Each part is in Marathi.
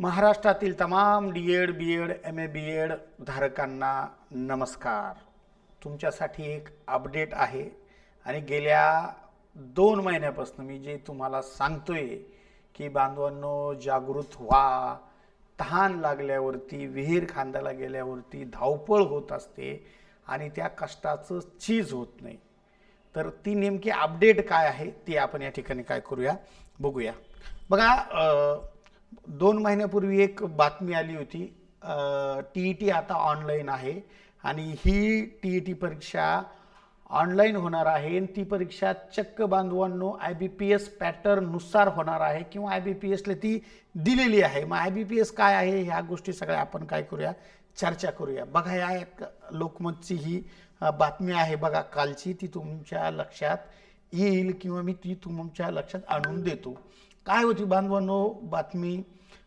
महाराष्ट्रातील तमाम D Ed B Ed M A B Ed धारकांना नमस्कार. तुमच्यासाठी एक अपडेट आहे आणि गेल्या दोन महिन्यापासून मी जे तुम्हाला सांगतोय की बांधवांनो जागृत व्हा. तहान लागल्यावरती विहीर खांद्याला गेल्यावरती धावपळ होत असते आणि त्या कष्टाचं चीज होत नाही. तर ती नेमकी अपडेट काय आहे ती आपण या ठिकाणी काय करूया बघूया. बघा दोन महिन्यापूर्वी एक बातमी आली होती टी ई टी आता ऑनलाईन आहे आणि ही टी ई टी परीक्षा ऑनलाईन होणार आहे आणि ती परीक्षा चक्क बांधवांनो आय बी पी एस पॅटर्ननुसार होणार आहे किंवा आय बी पी एसला ती दिलेली आहे. मग आय बी पी एस काय आहे ह्या गोष्टी सगळ्या आपण काय करूया? चर्चा करूया. बघा या एक लोकमतची ही बातमी आहे बघा कालची. ती तुमच्या लक्षात येईल किंवा मी ती तुमच्या लक्षात आणून देतो. काय होती बांधवांनो? बातमी.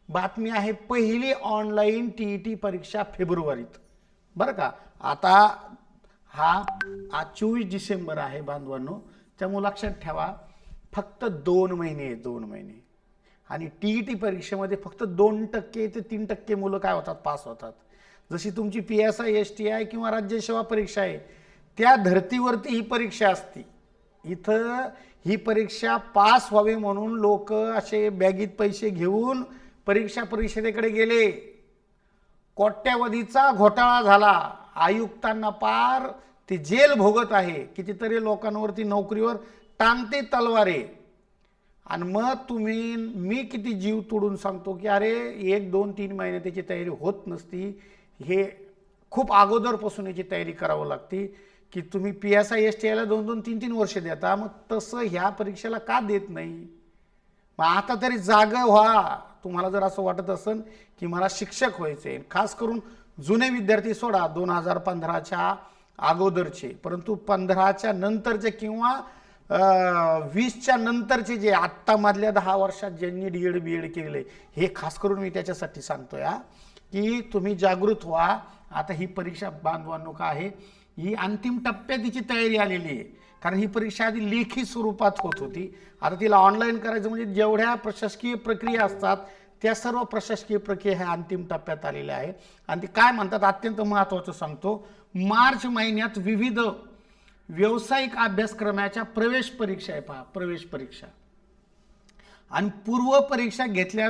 बातमी आहे पहिली ऑनलाईन टी ई टी परीक्षा फेब्रुवारीत. बरं का? आता हा आज चोवीस डिसेंबर आहे बांधवांनो. त्यामुळे लक्षात ठेवा फक्त दोन महिने आहेत, दोन महिने. आणि टी ई टी परीक्षेमध्ये फक्त दोन टक्के ते तीन टक्के मुलं काय होतात? पास होतात. जशी तुमची P S I S T I किंवा राज्यसेवा परीक्षा आहे त्या धर्तीवरती ही परीक्षा असते. इथं ही परीक्षा पास व्हावी म्हणून लोक असे बॅगीत पैसे घेऊन परीक्षा परिषदेकडे गेले. कोट्यावधीचा घोटाळा झाला. आयुक्तांना पार ते जेल भोगत आहे. कितीतरी लोकांवरती नोकरीवर टांगते तलवारे. आणि मग तुम्ही मी किती जीव तोडून सांगतो की अरे एक दोन तीन महिने त्याची तयारी होत नसती. हे खूप अगोदरपासून याची तयारी करावं लागते. की तुम्ही P S I S T आयला दोन दोन तीन तीन वर्ष देता मग तसं ह्या परीक्षेला का देत नाही? मग आता तरी जागा व्हा. तुम्हाला जर असं वाटत असेल की मला शिक्षक व्हायचे खास करून जुने विद्यार्थी सोडा दोन हजार पंधराच्या अगोदरचे. परंतु पंधराच्या नंतरचे किंवा वीसच्या नंतरचे जे आत्ता मधल्या दहा वर्षात ज्यांनी डी एड बी एड केलेले हे खास करून मी त्याच्यासाठी सांगतो या की तुम्ही जागृत व्हा. आता ही परीक्षा बांधवांनो का आहे? ही अंतिम टप्प्यात तिची तयारी आलेली आहे. कारण ही परीक्षा आधी लेखी स्वरूपात होत होती. आता तिला ऑनलाईन करायचं म्हणजे जेवढ्या प्रशासकीय प्रक्रिया असतात त्या सर्व प्रशासकीय प्रक्रिया ह्या अंतिम टप्प्यात आलेल्या आहे आणि ते काय म्हणतात अत्यंत महत्त्वाचं सांगतो. मार्च महिन्यात विविध व्यावसायिक अभ्यासक्रमाच्या प्रवेश परीक्षा आहे पहा प्रवेश परीक्षा. आणि पूर्व परीक्षा घेतल्या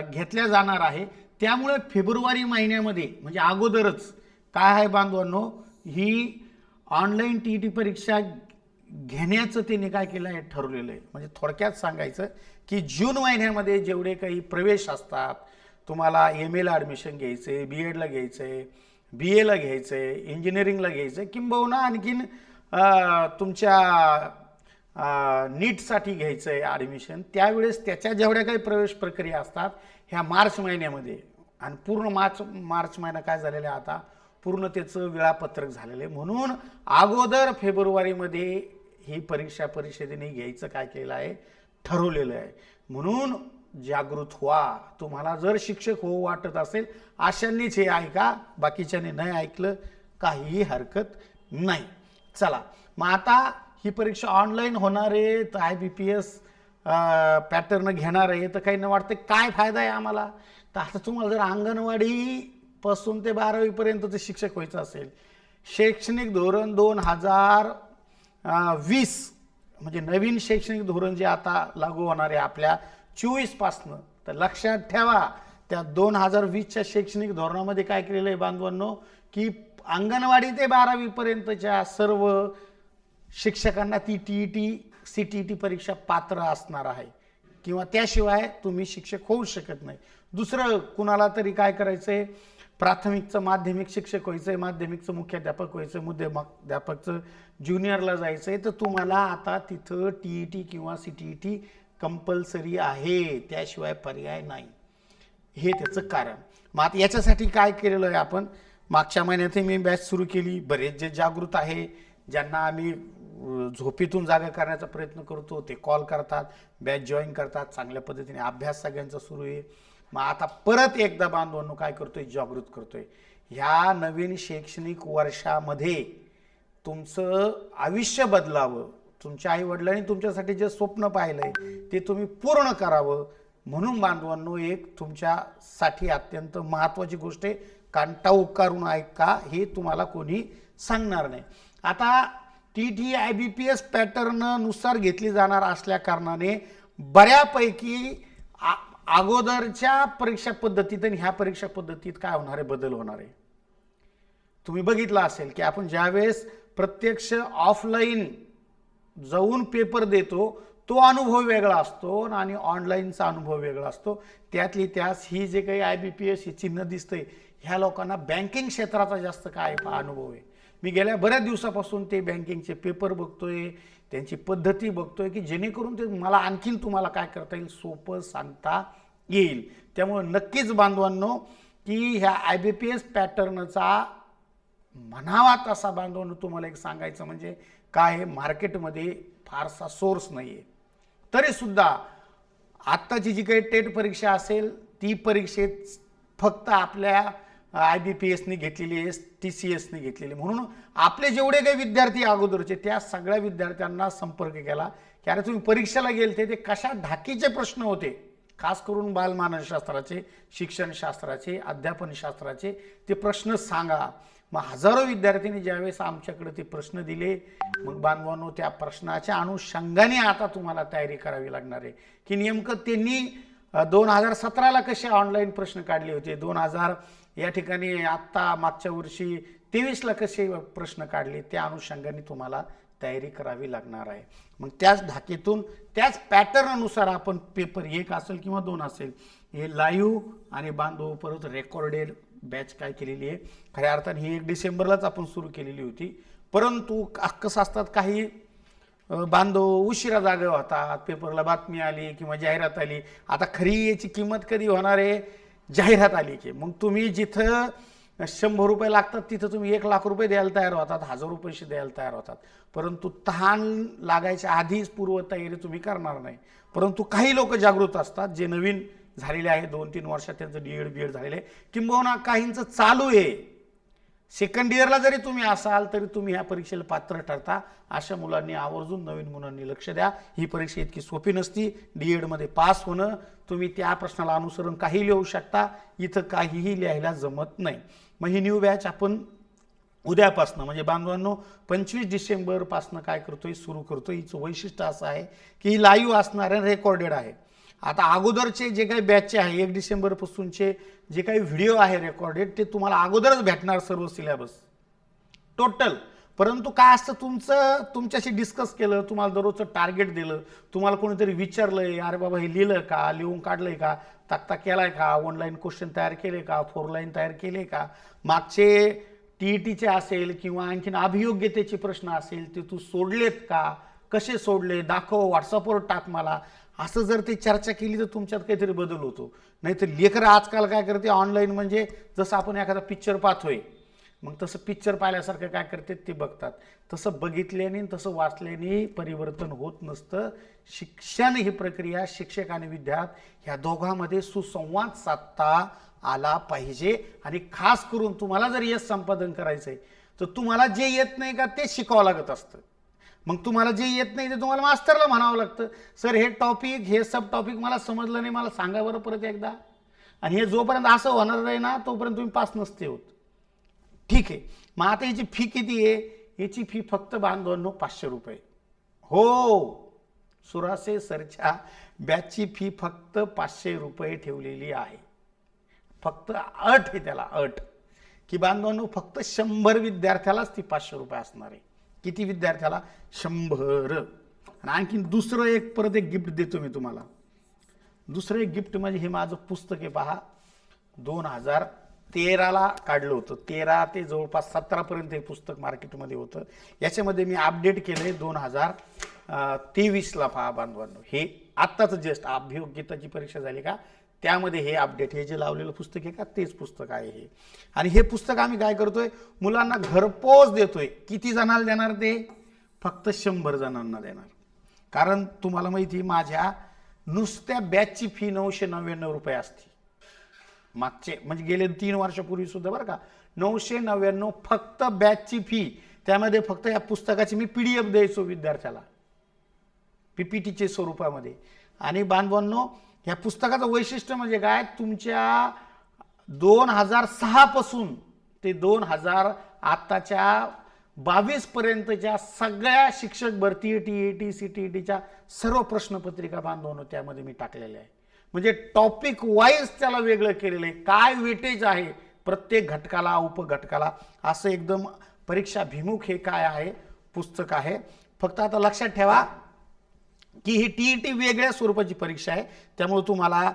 घेतल्या जाणार आहे. त्यामुळे फेब्रुवारी महिन्यामध्ये म्हणजे अगोदरच काय आहे बांधवांनो? ही ऑनलाईन टी ई टी परीक्षा घेण्याचं त्यांनी काय केलं आहे ठरवलेलं आहे. म्हणजे थोडक्यात सांगायचं की जून महिन्यामध्ये जेवढे काही प्रवेश असतात तुम्हाला एम एला ॲडमिशन घ्यायचं आहे बी एडला घ्यायचं आहे बी एला घ्यायचं आहे इंजिनिअरिंगला घ्यायचं आहे किंबहुना आणखीन तुमच्या नीटसाठी घ्यायचं आहे ॲडमिशन त्यावेळेस त्याच्या जेवढ्या काही प्रवेश प्रक्रिया असतात ह्या मार्च महिन्यामध्ये. आणि पूर्ण मार्च मार्च महिना काय झालेला आहे आता? पूर्णतेचं वेळापत्रक झालेलं आहे. म्हणून अगोदर फेब्रुवारीमध्ये ही परीक्षा परिषदेने घ्यायचं काय केलं आहे? ठरवलेलं आहे. म्हणून जागृत व्हा. तुम्हाला जर शिक्षक हो वाटत असेल अशांनीच हे ऐका. बाकीच्याने नाही ऐकलं काहीही हरकत नाही. चला. मग आता ही परीक्षा ऑनलाईन होणार आहे तर I B P S pattern घेणार आहे. तर काही न वाटतं काय फायदा आहे आम्हाला? तर आता तुम्हाला जर अंगणवाडी पासून ते बारावीपर्यंतचं शिक्षक व्हायचं असेल. शैक्षणिक धोरण दोन हजार वीस म्हणजे नवीन शैक्षणिक धोरण जे आता लागू होणार आहे आपल्या चोवीसपासनं तर लक्षात ठेवा त्या दोन हजार वीसच्या शैक्षणिक धोरणामध्ये काय केलेलं आहे बांधवांनो? की अंगणवाडी ते बारावीपर्यंतच्या सर्व शिक्षकांना ती T E T C T E T परीक्षा पात्र असणार आहे. किंवा त्याशिवाय तुम्ही शिक्षक होऊ शकत नाही. दुसरं कुणाला तरी काय करायचं आहे प्राथमिकचं माध्यमिक शिक्षक व्हायचं आहे माध्यमिकचं मुख्याध्यापक व्हायचं आहे मुख्याध्यापकचं ज्युनियरला जायचं आहे तर तुम्हाला आता तिथं टी ई टी किंवा C T E T compulsory आहे त्याशिवाय पर्याय नाही. हे त्याचं कारण. मग आता याच्यासाठी काय केलेलं आहे आपण? मागच्या महिन्यातही मी बॅच सुरू केली बरेच जे जागृत आहे ज्यांना आम्ही झोपेतून जागा करण्याचा प्रयत्न करतो ते कॉल करतात बॅच जॉईन करतात चांगल्या पद्धतीने अभ्यास सगळ्यांचा सुरू आहे. मग आता परत एकदा बांधवांनो काय करतोय? जागृत करतोय. ह्या नवीन शैक्षणिक वर्षामध्ये तुमचं आयुष्य बदलावं. तुमच्या आई वडिलांनी तुमच्यासाठी जे स्वप्न पाहिलंय ते तुम्ही पूर्ण करावं. म्हणून बांधवांनो एक तुमच्यासाठी अत्यंत महत्त्वाची गोष्ट आहे. कांटा उकारून ऐका हे तुम्हाला कोणी सांगणार नाही. आता T T I B P S पॅटर्ननुसार घेतली जाणार असल्या कारणाने बऱ्यापैकी आ- अगोदरच्या परीक्षा पद्धतीत आणि ह्या परीक्षा पद्धतीत काय होणार आहे? बदल होणार आहे. तुम्ही बघितलं असेल की आपण ज्यावेळेस प्रत्यक्ष ऑफलाईन जाऊन पेपर देतो तो अनुभव वेगळा असतो आणि ऑनलाईनचा अनुभव वेगळा असतो. त्यातली त्यास ही जे काही आय बी पी एस ही चिन्ह दिसतंय ह्या लोकांना बँकिंग क्षेत्राचा जास्त काय अनुभव आहे? मी गेल्या बऱ्याच दिवसापासून ते बँकिंगचे पेपर बघतोय त्यांची पद्धती बघतोय की जेणेकरून ते मला आणखीन तुम्हाला काय करता येईल सोपं सांगता येईल. त्यामुळे नक्कीच बांधवांनो की ह्या आय बी पी एस पॅटर्नचा म्हणावा तसा बांधवांनो तुम्हाला एक सांगायचं म्हणजे काय हे मार्केटमध्ये फारसा सोर्स नाही आहे तरीसुद्धा आत्ताची जी काही टेट परीक्षा असेल ती परीक्षेत फक्त आपल्या आय बी पी एसनी घेतलेली आहे टी सी एसनी घेतलेली म्हणून आपले जेवढे काही विद्यार्थी अगोदरचे त्या सगळ्या विद्यार्थ्यांना संपर्क केला की अरे तुम्ही परीक्षेला गेलते ते कशा ढाकीचे प्रश्न होते? खास करून बालमानसशास्त्राचे शिक्षणशास्त्राचे अध्यापनशास्त्राचे ते प्रश्न सांगा. मग हजारो विद्यार्थ्यांनी ज्यावेळेस आमच्याकडे ते प्रश्न दिले मग बांधवांनो त्या प्रश्नाच्या अनुषंगाने आता तुम्हाला तयारी करावी लागणार आहे. की नेमकं त्यांनी दोन हजार सतराला कसे ऑनलाईन प्रश्न काढले होते? दोन हजार या ठिकाणी आत्ता मागच्या वर्षी तेवीसला कसे प्रश्न काढले त्या अनुषंगाने तुम्हाला तयारी करावी लागणार आहे. मग त्याच धाकेतून त्याच पॅटर्ननुसार आपण पेपर एक असेल किंवा दोन असेल हे लाईव्ह आणि बांधव परत रेकॉर्डेड बॅच काय केलेली आहे. खऱ्या अर्थाने ही एक डिसेंबरलाच आपण सुरू केलेली होती. परंतु अक्कस कसं असतात काही बांधव उशिरा जागे होतात पेपरला बातमी आली किंवा जाहिरात आली. आता खरी याची किंमत कधी होणार आहे? जाहिरात आली की. मग तुम्ही जिथं शंभर रुपये लागतात तिथं तुम्ही एक लाख रुपये द्यायला तयार होतात हजार रुपयेशी द्यायला तयार होतात. परंतु तहान लागायच्या आधीच पूर्वतयारी तुम्ही करणार नाही. परंतु काही लोक जागृत असतात जे नवीन झालेले आहे दोन तीन वर्षात त्यांचं डी एड बी एड झालेलं आहे. किंबहुना काहींचं चालू आहे. सेकंड इयरला जरी तुम्ही असाल तरी तुम्ही ह्या परीक्षेला पात्र ठरता. अशा मुलांनी आवर्जून नवीन मुलांनी लक्ष द्या. ही परीक्षा इतकी सोपी नसती. डी एडमध्ये पास होणं तुम्ही त्या प्रश्नाला अनुसरून काही लिहू शकता. इथं काहीही लिहायला जमत नाही. मग ही न्यू बॅच आपण उद्यापासनं म्हणजे बांधवांनो पंचवीस डिसेंबरपासनं काय करतोय सुरू करतोय. हिचं वैशिष्ट्य असं आहे की ही लाईव्ह असणार आहे रेकॉर्डेड आहे. आता अगोदरचे जे काही बॅचचे आहे एक डिसेंबरपासूनचे जे काही व्हिडिओ आहे रेकॉर्डेड ते तुम्हाला अगोदरच भेटणार सर्व सिलेबस टोटल परंतु काय असतं तुमचं तुमच्याशी डिस्कस केलं तुम्हाला दररोजचं टार्गेट दिलं तुम्हाला कोणीतरी विचारलंय अरे बाबा हे लिहिलं का? लिहून काढलंय का? तक्ता केलाय का? ऑनलाईन क्वेश्चन तयार केले का? फोर लाईन तयार केले का? मागचे टी ई टीचे असेल किंवा आणखीन अभियोग्यतेचे प्रश्न असेल ते तू सोडलेत का? कसे सोडले? दाखव व्हॉट्सअपवर टाक मला. असं जर ते चर्चा केली तर तुमच्यात काहीतरी बदल होतो. नाहीतर लेकरं आजकाल काय करते ऑनलाईन म्हणजे जसं आपण एखादा पिक्चर पाहतोय मग तसं पिक्चर पाहिल्यासारखं काय करते ते बघतात. तसं बघितल्याने तसं वाचल्याने परिवर्तन होत नसतं. शिक्षण ही प्रक्रिया शिक्षक आणि विद्यार्थी ह्या दोघांमध्ये सुसंवाद साधता आला पाहिजे. आणि खास करून तुम्हाला जर यश संपादन करायचं आहे तर तुम्हाला जे येत नाही का ते शिकावं लागत असतं. मग तुम्हाला जे येत नाही ते तुम्हाला मास्तरला म्हणावं लागतं. सर हे टॉपिक हे सब टॉपिक मला समजलं नाही मला सांगा बरं परत एकदा. आणि हे जोपर्यंत असं होणार नाही ना तोपर्यंत तुम्ही पास नसते होत. ठीक आहे. मग आता याची फी किती आहे? याची फी फक्त बांधवांनो पाचशे रुपये. हो. सुरासे सरच्या बॅचची फी फक्त पाचशे रुपये ठेवलेली आहे. फक्त अट आहे त्याला अट. की बांधवांनो फक्त शंभर विद्यार्थ्यालाच ती पाचशे रुपये असणार आहे. किती विद्यार्थ्याला? शंभर. आणि आणखीन दुसरं एक परत एक गिफ्ट देतो मी तुम्हाला. दुसरं एक गिफ्ट म्हणजे हे माझं पुस्तक आहे पहा. दोन हजार तेराला काढलं होतं. तेरा ते जवळपास सतरापर्यंत हे पुस्तक मार्केटमध्ये होतं. याच्यामध्ये मी अपडेट केलं आहे दोन हजार तेवीसला पहा बांधवांनो. हे आत्ताचं जस्ट अभियोग्यताची परीक्षा झाली का? त्यामध्ये हे अपडेट हे जे लावलेलं पुस्तक आहे का तेच पुस्तक आहे हे. आणि हे पुस्तक आम्ही काय करतोय? मुलांना घरपोच देतोय. किती जणांना देणार ते? फक्त शंभर जणांना देणार. कारण तुम्हाला माहिती आहे, माझ्या नुसत्या बॅचची फी नऊशे नव्याण्णव रुपये असते. मागचे म्हणजे गेले तीन वर्षापूर्वी सुद्धा बरं का नऊशे नव्याण्णव फक्त बॅचची फी त्यामध्ये फक्त या पुस्तकाची मी पी डी एफ द्यायचो विद्यार्थ्याला. पी पी टीचे स्वरूपामध्ये. आणि बांधवांनो ह्या पुस्तकाचं वैशिष्ट्य म्हणजे काय? तुमच्या दोन हजार सहापासून ते दोन हजार आत्ताच्या बावीसपर्यंतच्या सगळ्या शिक्षक भरती T E T C T टीच्या सर्व प्रश्नपत्रिका बांधून त्यामध्ये मी टाकलेल्या आहे. म्हणजे टॉपिक वाईज त्याला वेगळं केलेलं आहे. काय वेटेज आहे प्रत्येक घटकाला उपघटकाला? असं एकदम परीक्षाभिमुख हे काय आहे? पुस्तक आहे. फक्त आता लक्षात ठेवा की ही टी ई टी वेगळ्या स्वरूपाची परीक्षा आहे. त्यामुळे तुम्हाला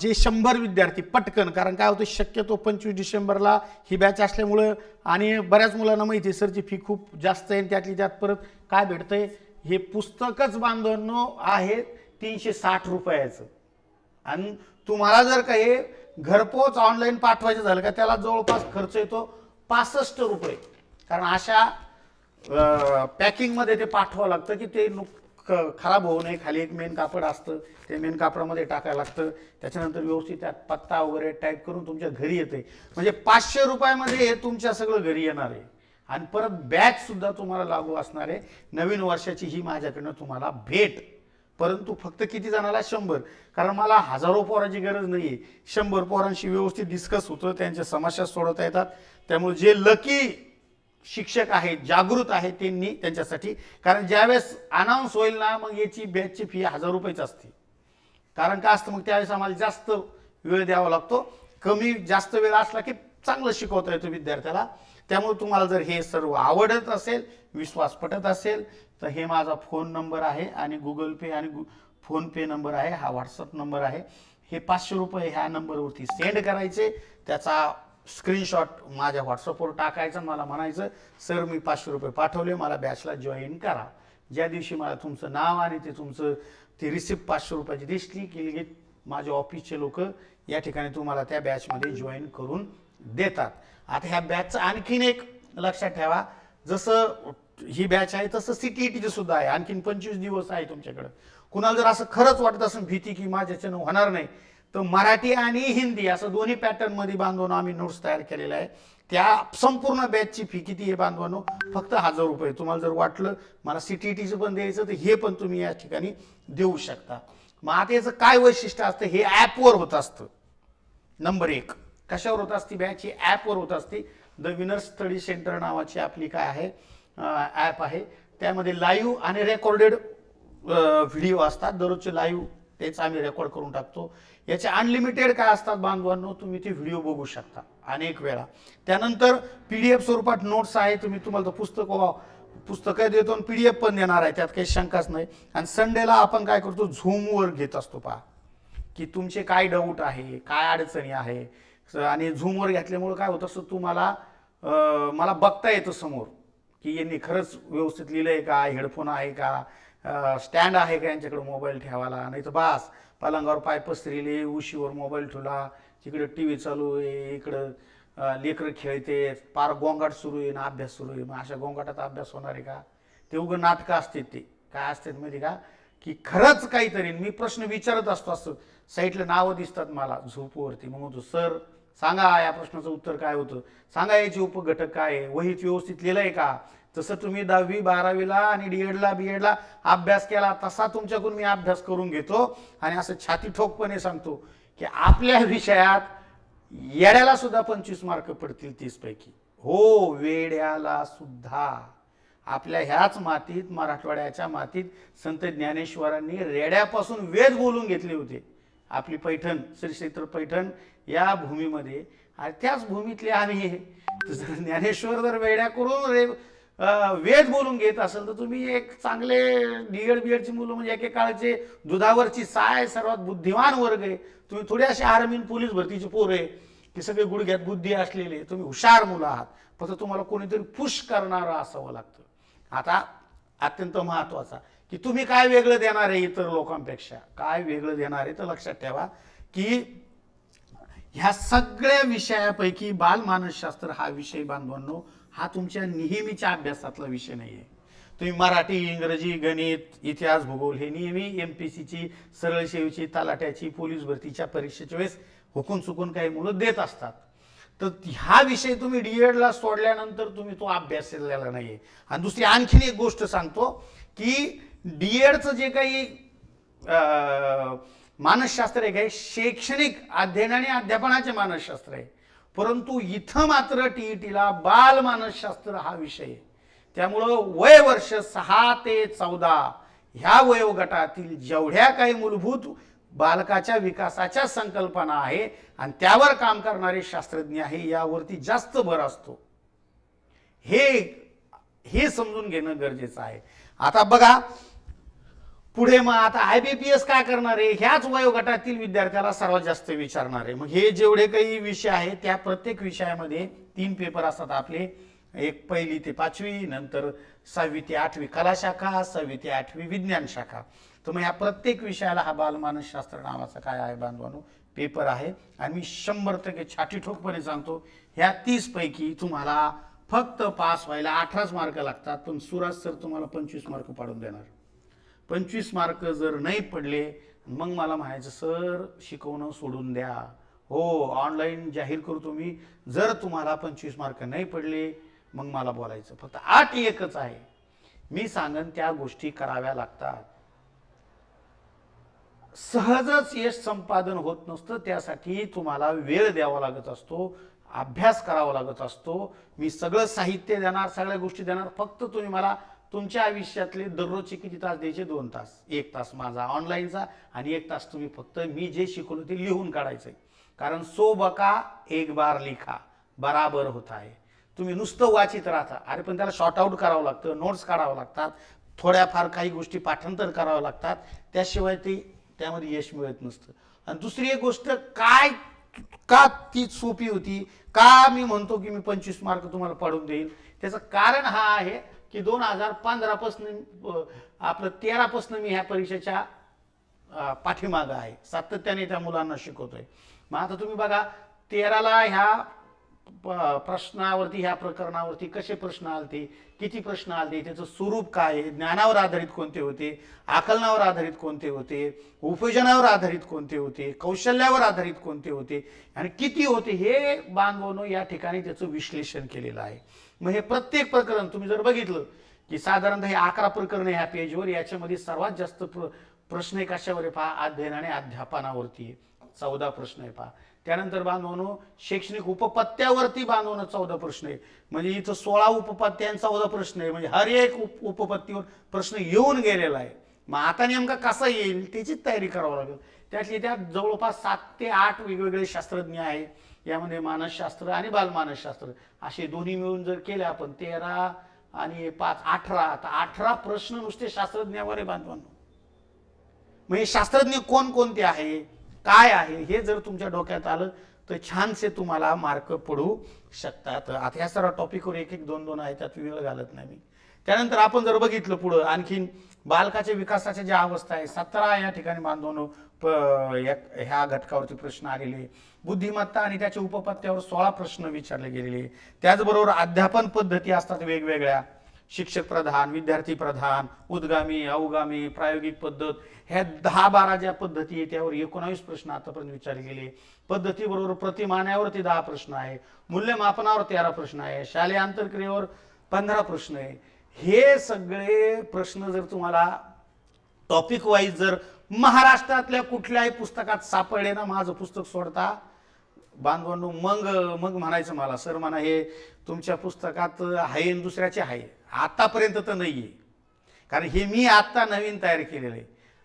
जे शंभर विद्यार्थी पटकन कारण काय होतं शक्यतो पंचवीस डिसेंबरला ही बॅच असल्यामुळं आणि बऱ्याच मुलांना माहिती आहे सरची फी खूप जास्त आहे आणि त्यातली त्यात परत काय भेटतंय? हे पुस्तकच बांधवण आहे तीनशे साठ रुपयाचं. आणि तुम्हाला जर काही घरपोच ऑनलाईन पाठवायचं झालं का त्याला जवळपास खर्च येतो पासष्ट रुपये. कारण अशा पॅकिंगमध्ये ते पाठवावं लागतं की ते नुक ख- खराब होऊ नये. खाली एक मेन कापड असतं. ते मेन कापडामध्ये टाकायला लागतं. त्याच्यानंतर व्यवस्थित त्यात पत्ता वगैरे टाईप करून तुमच्या घरी येते म्हणजे पाचशे रुपयामध्ये हे तुमच्या सगळं घरी येणार आहे. आणि परत बॅचसुद्धा तुम्हाला लागू असणार आहे. नवीन वर्षाची ही माझ्याकडनं तुम्हाला भेट. परंतु फक्त किती जणाला? शंभर. कारण मला हजारो पोरांची गरज नाही आहे शंभर पोरांशी व्यवस्थित डिस्कस होतं. त्यांच्या समस्या सोडवता येतात. त्यामुळे जे लकी शिक्षक आहेत जागृत आहेत त्यांनी त्यांच्यासाठी. कारण ज्यावेळेस अनाऊन्स होईल ना मग याची बॅचची फी हजार रुपयेच असते. कारण का असतं मग त्यावेळेस आम्हाला जास्त वेळ द्यावा लागतो. कमी जास्त वेळ असला की चांगलं शिकवता येतो विद्यार्थ्याला. त्यामुळे तुम्हाला जर हे सर्व आवडत असेल विश्वास पटत असेल तर हे माझा फोन नंबर आहे आणि गुगल पे आणि गु फोनपे नंबर आहे हा व्हॉट्सअप नंबर आहे. हे पाचशे रुपये ह्या नंबरवरती सेंड करायचे. त्याचा स्क्रीनशॉट माझ्या व्हॉट्सअपवर टाकायचं मला म्हणायचं सर मी पाचशे रुपये पाठवले मला बॅचला जॉईन करा. ज्या दिवशी मला तुमचं नाव आणि ते तुमचं ती रिसिप्ट पाचशे रुपयाची दिसली की लगेच माझे ऑफिसचे लोक या ठिकाणी तुम्हाला त्या बॅचमध्ये जॉईन करून देतात. आता ह्या बॅचचं आणखीन एक लक्षात ठेवा जसं ही बॅच आहे तसं सी टी टीची सुद्धा आहे. आणखीन पंचवीस दिवस आहे तुमच्याकडं. कुणाला जर असं खरंच वाटत असेल भीती की माझ्याच्यानं होणार नाही तर मराठी आणि हिंदी असं दोन्ही पॅटर्नमध्ये बांधून आम्ही नोट्स तयार केलेल्या आहे. त्या संपूर्ण बॅचची फी किती आहे बांधवानो? फक्त हजार रुपये. तुम्हाला जर वाटलं मला सी टी टीचं पण द्यायचं तर हे पण तुम्ही या ठिकाणी देऊ शकता. मग आता याचं काय वैशिष्ट्य असतं? हे ॲपवर होत असतं. नंबर एक. कशावर होत असते बॅच ही ॲपवर होत असते. द विनर स्टडी सेंटर नावाची आपली काय आहे? ॲप आहे. त्यामध्ये लाईव्ह आणि रेकॉर्डेड व्हिडिओ असतात. दररोजचे लाईव्ह तेच आम्ही रेकॉर्ड करून टाकतो. याचे अनलिमिटेड काय असतात बांधवांनो? तुम्ही ते व्हिडिओ बघू शकता. अनेक वेळा. त्यानंतर पी डी एफ स्वरूपात नोट्स आहे. तुम्ही तुम्हाला तर पुस्तक पुस्तकं देतो आणि पी डी एफ पण देणार आहे. त्यात काही शंकाच नाही. आणि संडेला आपण काय करतो? झूमवर घेत असतो पहा. की तुमचे काय डाऊट आहे? काय अडचणी आहे? आणि झूमवर घेतल्यामुळे काय होत असतं? तुम्हाला मला बघता येतं समोर. की यांनी खरंच व्यवस्थित लिहिलं आहे का? हेडफोन आहे का? स्टँड आहे का यांच्याकडे मोबाईल ठेवायला? नाही तर बास. पलंगावर पाय पसरिले उशीवर मोबाईल ठेवला तिकडे टी व्ही चालू आहे इकडं लेकरं खेळते पार गोंगाट सुरू आहे ना अभ्यास सुरू आहे. मग अशा गोंगाटात अभ्यास होणार आहे का? ते उगं नाटकं असतात ते. काय असतात माहिती का? की खरंच काहीतरी मी प्रश्न विचारत असतो असं. साईटला नावं दिसतात मला झोपवरती. मग म्हणतो सर सांगा या प्रश्नाचं उत्तर काय होतं? सांगा याचे उपघटक काय आहे? वहीत व्यवस्थित लिहिलं आहे का? जसं तुम्ही दहावी बारावीला आणि डी एडला बी एडला अभ्यास केला तसा तुमच्याकडून मी अभ्यास करून घेतो. आणि असं छाती ठोकपणे सांगतो की आपल्या विषयात येड्याला सुद्धा पंचवीस मार्क पडतील तीस पैकी. हो वेड्याला सुद्धा. आपल्या ह्याच मातीत मराठवाड्याच्या मातीत संत ज्ञानेश्वरांनी रेड्यापासून वेद बोलून घेतले होते. आपली पैठण श्री क्षेत्र पैठण या भूमीमध्ये. आणि त्याच भूमीतले आम्ही. जर ज्ञानेश्वर जर वेड्या करून रे वेद बोलून घेत असेल तर तुम्ही एक चांगले डीएड बीएडची मुलं म्हणजे एकेकाळचे दुधावरची साय सर्वात बुद्धिमान वर्ग आहे. तुम्ही थोडे असे आर्मीन पोलीस भरतीची पोर आहे की सगळे गुडघ्यात बुद्धी असलेले तुम्ही हुशार मुलं आहात. फक्त तुम्हाला कोणीतरी पुश करणारं असावं लागतं. आता अत्यंत महत्त्वाचा की तुम्ही काय वेगळं देणार आहे इतर लोकांपेक्षा? काय वेगळं देणार आहे? तर लक्षात ठेवा की ह्या सगळ्या विषयापैकी बालमानसशास्त्र हा विषय बांधवांनो हा तुमच्या नेहमीच्या अभ्यासातला विषय नाही आहे तुम्ही मराठी इंग्रजी गणित इतिहास भूगोल हे नेहमी एम पी सीची सरळ सेवेची तलाट्याची पोलीस भरतीच्या परीक्षेच्या वेळेस हुकून चुकून काही मुलं देत असतात. तर हा विषय तुम्ही डी एडला सोडल्यानंतर तुम्ही तो अभ्यासलेला नाही आहे आणि दुसरी आणखीन एक गोष्ट सांगतो की डी एडचं जे काही मानसशास्त्र आहे काही शैक्षणिक अध्ययन आणि अध्यापनाचे मानसशास्त्र आहे. परंतु इथं मात्र टी ई टीला बालमानसशास्त्र हा विषय आहे. त्यामुळं वय वर्ष सहा ते चौदा ह्या वयोगटातील जेवढ्या काही मूलभूत बालकाच्या विकासाच्या संकल्पना आहे आणि त्यावर काम करणारे शास्त्रज्ञ आहे यावरती जास्त भर असतो. हे हे समजून घेणं गरजेचं आहे. आता बघा पुढे मग आता आय बी पी एस काय करणार आहे? ह्याच वयोगटातील विद्यार्थ्याला सर्वात जास्त विचारणार आहे. मग हे जेवढे काही विषय आहेत त्या प्रत्येक विषयामध्ये तीन पेपर असतात आपले. एक पहिली ते पाचवी नंतर सहावी ते आठवी कला शाखा सहावी ते आठवी विज्ञान शाखा. तर मग या प्रत्येक विषयाला हा बालमानसशास्त्र नावाचा काय आहे बांधवानो? पेपर आहे. आणि मी शंभर टक्के छाटी ठोकपणे सांगतो ह्या तीस पैकी तुम्हाला फक्त पास व्हायला अठराच मार्क लागतात. पण सुराज सर तुम्हाला पंचवीस मार्क पाडून देणार. पंचवीस मार्क जर नाही पडले मग मला म्हणायचं सर शिकवणं सोडून द्या. हो ऑनलाईन जाहीर करतो मी. जर तुम्हाला पंचवीस मार्क नाही पडले मग मला बोलायचं. फक्त आठ एकच आहे. मी सांगन त्या गोष्टी कराव्या लागतात. सहजच यश संपादन होत नसतं त्यासाठी तुम्हाला वेळ द्यावा लागत असतो अभ्यास करावा लागत असतो. मी सगळं साहित्य देणार सगळ्या गोष्टी देणार फक्त तुम्ही मला तुमच्या आयुष्यातले दररोजचे किती तास द्यायचे? दोन तास. एक तास माझा ऑनलाईनचा आणि एक तास तुम्ही फक्त मी जे शिकवलं ते लिहून काढायचं आहे कारण सो बका एक बार लिखा. बराबर होत आहे तुम्ही नुसतं वाचित राहता. अरे पण त्याला शॉर्ट आऊट करावं लागतं नोट्स काढावं लागतात. थोड्याफार काही गोष्टी पाठांतर करावं लागतात. त्याशिवाय ते त्यामध्ये यश मिळत नसतं. आणि दुसरी एक गोष्ट काय का ती सोपी होती? का मी म्हणतो की मी पंचवीस मार्क तुम्हाला पाडून देईल? त्याचं कारण हा आहे की दोन हजार पंधरापासून आपलं तेरापासून मी ह्या परीक्षेच्या पाठीमागं आहे. सातत्याने त्या मुलांना शिकवतोय. मग आता तुम्ही बघा तेराला ह्या प- प्रश्नावरती ह्या प्रकरणावरती कसे प्रश्न आलते किती प्रश्न आलते त्याचं स्वरूप काय आहे ज्ञानावर आधारित कोणते होते आकलनावर आधारित कोणते होते उपयोजनावर आधारित कोणते होते कौशल्यावर आधारित कोणते होते आणि किती होते हे बांधवणं या ठिकाणी त्याचं विश्लेषण केलेलं आहे. मग हे प्रत्येक प्रकरण तुम्ही जर बघितलं की साधारणतः हे अकरा प्रकरण ह्या पेजवर याच्यामध्ये सर्वात जास्त प्र प्रश्न आहे कशावर आहे पहा? अध्ययन आणि अध्यापनावरती आहे. चौदा प्रश्न आहे पहा. त्यानंतर बांधवनो शैक्षणिक उपपत्त्यावरती बांधवणं चौदा प्रश्न आहे. म्हणजे इथं सोळा उपपत्त्या चौदा प्रश्न आहे. म्हणजे हर एक उप उपपत्तीवर प्रश्न येऊन गेलेला आहे. मग आता नेमका कसा येईल त्याचीच तयारी करावं लागेल. त्यातली त्यात जवळपास सात ते आठ वेगवेगळे शास्त्रज्ञ आहे यामध्ये मानसशास्त्र आणि बालमानसशास्त्र असे दोन्ही मिळून जर केले आपण तेरा आणि पाच अठरा तर अठरा प्रश्न नुसते शास्त्रज्ञावर बांधवांनो. मग हे शास्त्रज्ञ कोण कोणते आहे काय आहे हे जर तुमच्या डोक्यात आलं तर छानसे तुम्हाला मार्क पडू शकतात. आता ह्या सर्व टॉपिकवर एक एक दोन दोन आहे त्यात वेळ घालत नाही मी. त्यानंतर आपण जर बघितलं पुढं आणखीन बालकाच्या विकासाच्या ज्या अवस्था आहे सतरा या ठिकाणी बांधवून ह्या घटकावरती प्रश्न आलेले बुद्धिमत्ता आणि त्याच्या उपपत्त्यावर सोळा प्रश्न विचारले गेलेले त्याचबरोबर अध्यापन पद्धती असतात वेगवेगळ्या. शिक्षक प्रधान विद्यार्थी प्रधान उद्गामी अवगामी प्रायोगिक पद्धत ह्या दहा बारा ज्या पद्धती आहे त्यावर एकोणावीस प्रश्न आतापर्यंत विचारले गेले पद्धतीबरोबर प्रतिमानावरती दहा प्रश्न आहे. मूल्यमापनावर तेरा प्रश्न आहे. शालेय आंतरक्रियेवर पंधरा प्रश्न आहे. हे सगळे प्रश्न जर तुम्हाला टॉपिक वाईज जर महाराष्ट्रातल्या कुठल्याही पुस्तकात सापडले ना माझं पुस्तक सोडता बांधवांनो मग मग म्हणायचं मला सर म्हणा हे तुमच्या पुस्तकात आहे दुसऱ्याचे आहे. आतापर्यंत तर नाही आहे कारण हे मी आत्ता नवीन तयार केलेलं आहे.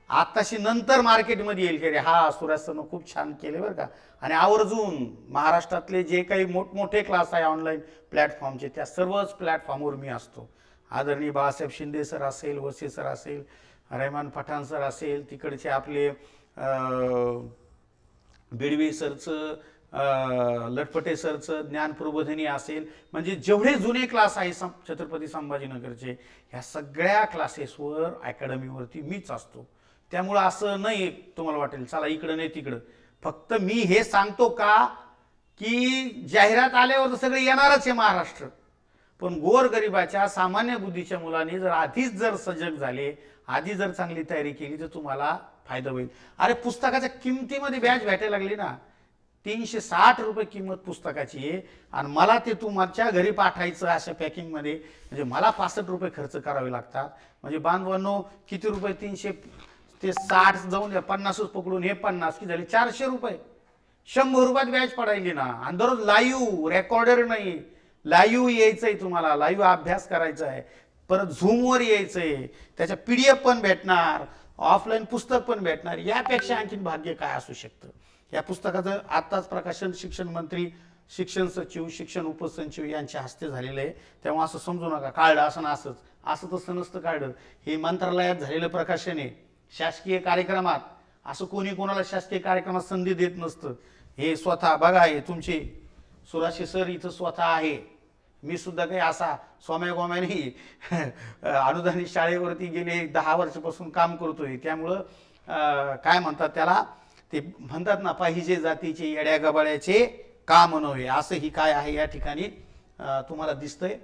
आत्ताशी नंतर मार्केटमध्ये येईल की रे हा सूर्यास्तनं खूप छान केले बरं का. आणि आवर्जून महाराष्ट्रातले जे काही मोठमोठे क्लास आहे ऑनलाईन प्लॅटफॉर्मचे त्या सर्वच प्लॅटफॉर्मवर मी असतो. आदरणीय बाळासाहेब शिंदे सर असेल वसे सर असेल रहमान पठाण सर असेल तिकडचे आपले बिडवे सरचं लटपटे सरचं ज्ञान प्रबोधिनी असेल म्हणजे जेवढे जुने क्लास आहे सं छत्रपती संभाजीनगरचे ह्या सगळ्या क्लासेसवर अकॅडमीवरती मीच असतो. त्यामुळं असं नाही तुम्हाला वाटेल चला इकडं नाही तिकडं. फक्त मी हे सांगतो का की जाहिरात आल्यावर तर सगळे येणारच आहे महाराष्ट्र. पण गोरगरिबाच्या सामान्य बुद्धीच्या मुलांनी जर आधीच जर सजग झाले आधी जर चांगली तयारी केली तर तुम्हाला फायदा होईल. अरे पुस्तकाच्या किमतीमध्ये व्याज भेटायला लागली ना तीनशे साठ रुपये किंमत पुस्तकाची आहे. आणि मला ते तुमच्या घरी पाठायचं अशा पॅकिंगमध्ये म्हणजे मला पासष्ट रुपये खर्च करावे लागतात. म्हणजे बांधवांनो किती रुपये? तीनशे ते साठ जाऊन पन्नासच पकडून हे पन्नास की झाले चारशे रुपये. शंभर रुपयात व्याज पडायली ना आणि दररोज लाईव्ह रेकॉर्डर नाही. लाईव्ह यायचंय तुम्हाला लाईव्ह अभ्यास करायचा आहे परत झूमवर यायचंय. त्याच्या पी डी एफ पण भेटणार ऑफलाईन पुस्तक पण भेटणार. यापेक्षा आणखीन भाग्य काय असू शकतं? या पुस्तकाचं आत्ताच प्रकाशन शिक्षण मंत्री शिक्षण सचिव शिक्षण उपसचिव यांच्या हस्ते झालेलं आहे. तेव्हा असं समजू नका. काढलं असं ना असंच. असं तसं नसतं काढलं हे मंत्रालयात झालेलं प्रकाशन आहे. शासकीय कार्यक्रमात. असं कोणी कोणाला शासकीय कार्यक्रमात संधी देत नसतं. हे स्वतः बघा हे तुमचे सुराशे सर इथं स्वतः आहे. मी सुद्धा काही असा स्वाम्या गोम्या अनुदानित शाळेवरती गेले दहा वर्षापासून काम करतोय. त्यामुळं काय म्हणतात त्याला ते म्हणतात ना पाहिजे जातीचे येड्या गबाळ्याचे काम नव्हे. असं ही काय आहे या ठिकाणी तुम्हाला दिसतंय.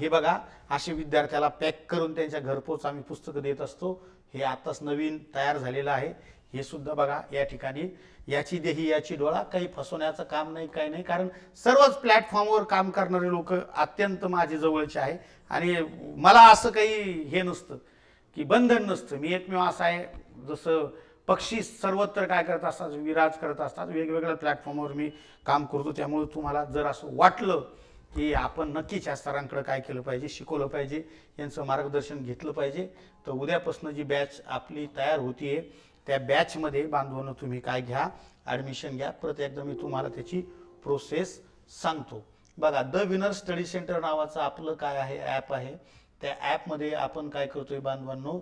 हे बघा असे विद्यार्थ्याला पॅक करून त्यांच्या घरपोच आम्ही पुस्तकं देत असतो. हे आत्ताच नवीन तयार झालेलं आहे. हे सुद्धा बघा या ठिकाणी याची देही याची डोळा काही फसवण्याचं काम नाही काही नाही. कारण सर्वच प्लॅटफॉर्मवर काम करणारे लोक अत्यंत माझे जवळचे आहे. आणि मला असं काही हे नसतं की बंधन नसतं. मी एकमेव असं आहे जसं पक्षी सर्वत्र काय करत असतात विराज करत असतात वेगवेगळ्या प्लॅटफॉर्मवर मी काम करतो. त्यामुळे तुम्हाला जर असं वाटलं की आपण नक्कीच या सरांकडे काय केलं पाहिजे शिकवलं पाहिजे यांचं मार्गदर्शन घेतलं पाहिजे तर उद्यापासून जी बॅच आपली तयार होती आहे त्या बॅचमध्ये बांधवानं तुम्ही काय घ्या ॲडमिशन घ्या. परत एकदा मी तुम्हाला त्याची प्रोसेस सांगतो. बघा द विनर स्टडी सेंटर नावाचं आपलं काय आहे ॲप आहे. त्या ॲपमध्ये आपण काय करतोय बांधवांनो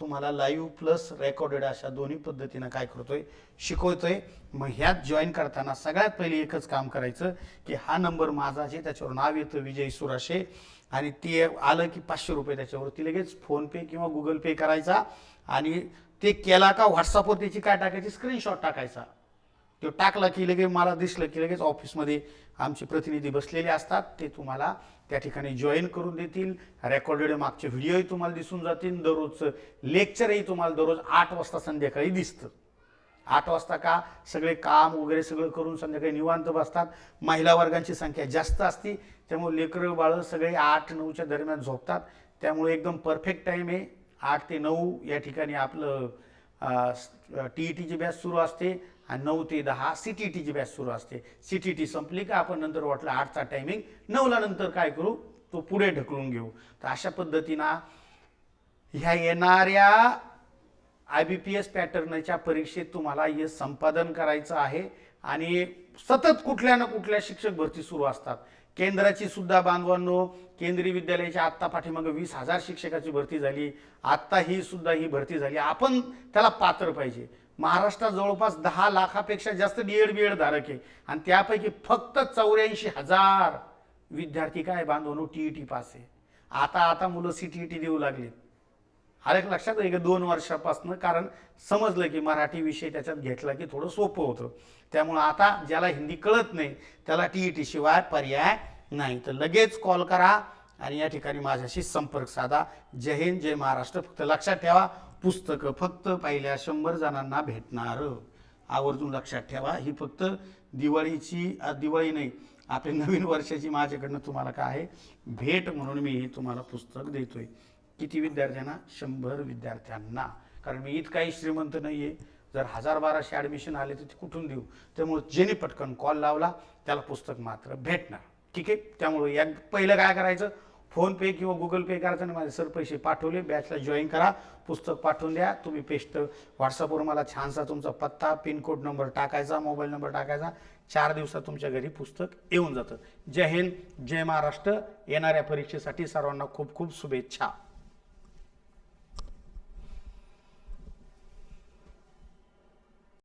तुम्हाला लाईव्ह प्लस रेकॉर्डेड अशा दोन्ही पद्धतीनं काय करतोय शिकवतोय. मग ह्यात जॉईन करताना सगळ्यात पहिले एकच काम करायचं की हा नंबर माझा जे त्याच्यावर नाव येतं विजय सुराशे. आणि ते आलं की पाचशे रुपये त्याच्यावरती लगेच फोनपे किंवा गुगल पे करायचा. आणि ते केला का व्हॉट्सअपवर त्याची काय टाकायची? स्क्रीनशॉट टाकायचा. तो टाकला की लगेच मला दिसलं की लगेच ऑफिसमध्ये आमचे प्रतिनिधी बसलेले असतात. ते तुम्हाला त्या ठिकाणी जॉईन करून देतील. रेकॉर्डेड मागचे व्हिडिओही तुम्हाला दिसून जातील. दररोजचं लेक्चरही तुम्हाला दररोज आठ वाजता संध्याकाळी दिसतं. आठ वाजता का? सगळे काम वगैरे सगळं करून संध्याकाळी निवांत बसतात. महिला वर्गांची संख्या जास्त असते. त्यामुळे लेकरं बाळं सगळे आठ नऊच्या दरम्यान झोपतात. त्यामुळे एकदम परफेक्ट टाईम आहे. आठ ते नऊ या ठिकाणी आपलं टी ई टीची बॅच सुरू असते आणि नऊ ते दहा सी टी टीची बॅच सुरू असते. सी टी टी संपली का आपण नंतर वाटलं आठचा टायमिंग नऊला नंतर काय करू? तो पुढे ढकलून घेऊ. तर अशा पद्धतीनं ह्या येणाऱ्या आय बी पी एस पॅटर्नच्या परीक्षेत तुम्हाला हे संपादन करायचं आहे आणि सतत कुठल्या ना कुठल्या शिक्षक भरती सुरू असतात. केंद्राची सुद्धा बांधवांनो केंद्रीय विद्यालयाच्या आत्ता पाठीमागं वीस हजार शिक्षकाची भरती झाली. आत्ता ही सुद्धा ही भरती झाली. आपण त्याला पात्र पाहिजे. महाराष्ट्रात जवळपास दहा लाखापेक्षा जास्त डी एड बी एड धारक आहे. आणि त्यापैकी फक्त चौऱ्याऐंशी हजार विद्यार्थी काय बांधवांनो? टी ई टी पास आहे. आता आता मुलं सी टी ई टी देऊ लागलीत. हा एक लक्षात की दोन वर्षापासून कारण समजलं की मराठी विषय त्याच्यात घेतला की थोडं सोपं होतं. त्यामुळं आता ज्याला हिंदी कळत नाही त्याला टी ई टी शिवाय पर्याय नाही. तर लगेच कॉल करा आणि या ठिकाणी माझ्याशी संपर्क साधा. जय हिंद जय महाराष्ट्र. फक्त लक्षात ठेवा पुस्तकं फक्त पहिल्या शंभर जणांना भेटणार. आवर्जून लक्षात ठेवा. ही फक्त दिवाळीची दिवाळी नाही आपली नवीन वर्षाची माझ्याकडनं तुम्हाला काय आहे? भेट म्हणून मी हे तुम्हाला पुस्तक देतोय. किती विद्यार्थ्यांना? शंभर विद्यार्थ्यांना. कारण मी इतकाही श्रीमंत नाही आहे जर हजार बाराशे ॲडमिशन आले तर ते कुठून देऊ? त्यामुळे ज्याने पटकन कॉल लावला त्याला पुस्तक मात्र भेटणार. ठीक आहे? त्यामुळे या पहिलं काय करायचं? फोन पे किंवा गुगल पे करायचं माझे सर पैसे पाठवले. बॅचला जॉईन करा. पुस्तक पाठवून द्या. तुम्ही पेस्ट व्हॉट्सअपवर मला छानसा तुमचा पत्ता पिनकोड नंबर टाकायचा मोबाईल नंबर टाकायचा. चार दिवसात तुमच्या घरी पुस्तक येऊन जातं. जय हिंद जय महाराष्ट्र. येणाऱ्या परीक्षेसाठी सर्वांना खूप खूप शुभेच्छा.